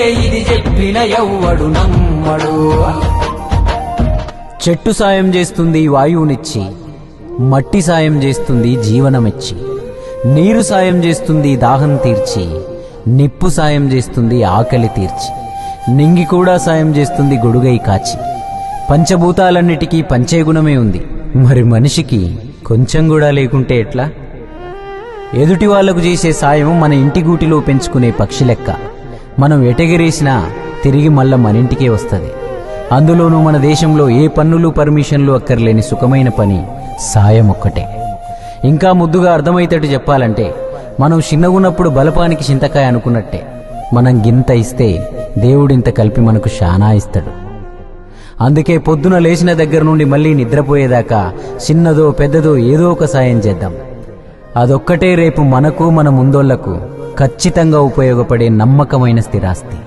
ఇది చెప్పిన ఎవ్వడు నమ్మడు. చెట్టు సాయం చేస్తుంది వాయువునిచ్చి మట్టి సాయం చేస్తుంది జీవనమిచ్చి నీరు సాయం చేస్తుంది దాహం తీర్చి నిప్పు సాయం చేస్తుంది ఆకలి తీర్చి నింగి కూడా సాయం చేస్తుంది గొడుగై కాచి. పంచభూతాలన్నిటికీ పంచే గుణమే ఉంది. మరి మనిషికి కొంచెం కూడా లేకుంటే ఎట్లా? ఎదుటి వాళ్ళకు చేసే సాయం మన ఇంటి గూటిలో పెంచుకునే పక్షి లెక్క. మనం ఎటగిరేసినా తిరిగి మళ్ళా మన ఇంటికే వస్తుంది. అందులోనూ మన దేశంలో ఏ పన్నులు పర్మిషన్లు అక్కర్లేని సుఖమైన పని సాయం ఒక్కటే. ఇంకా ముద్దుగా అర్థమయ్యేటట్టు చెప్పాలంటే మనం చిన్నగున్నప్పుడు బలపానికి చింతకాయ అనుకున్నట్టే మనం గింత ఇస్తే దేవుడింత కలిపి మనకు శానా ఇస్తాడు. అందుకే పొద్దున లేచిన దగ్గర నుండి మళ్ళీ నిద్రపోయేదాకా చిన్నదో పెద్దదో ఏదో ఒక సాయం చేద్దాం. అదొక్కటే రేపు మనకు మన ముందోళ్ళకు ఖచ్చితంగా ఉపయోగపడే నమ్మకమైన స్థిరాస్తి.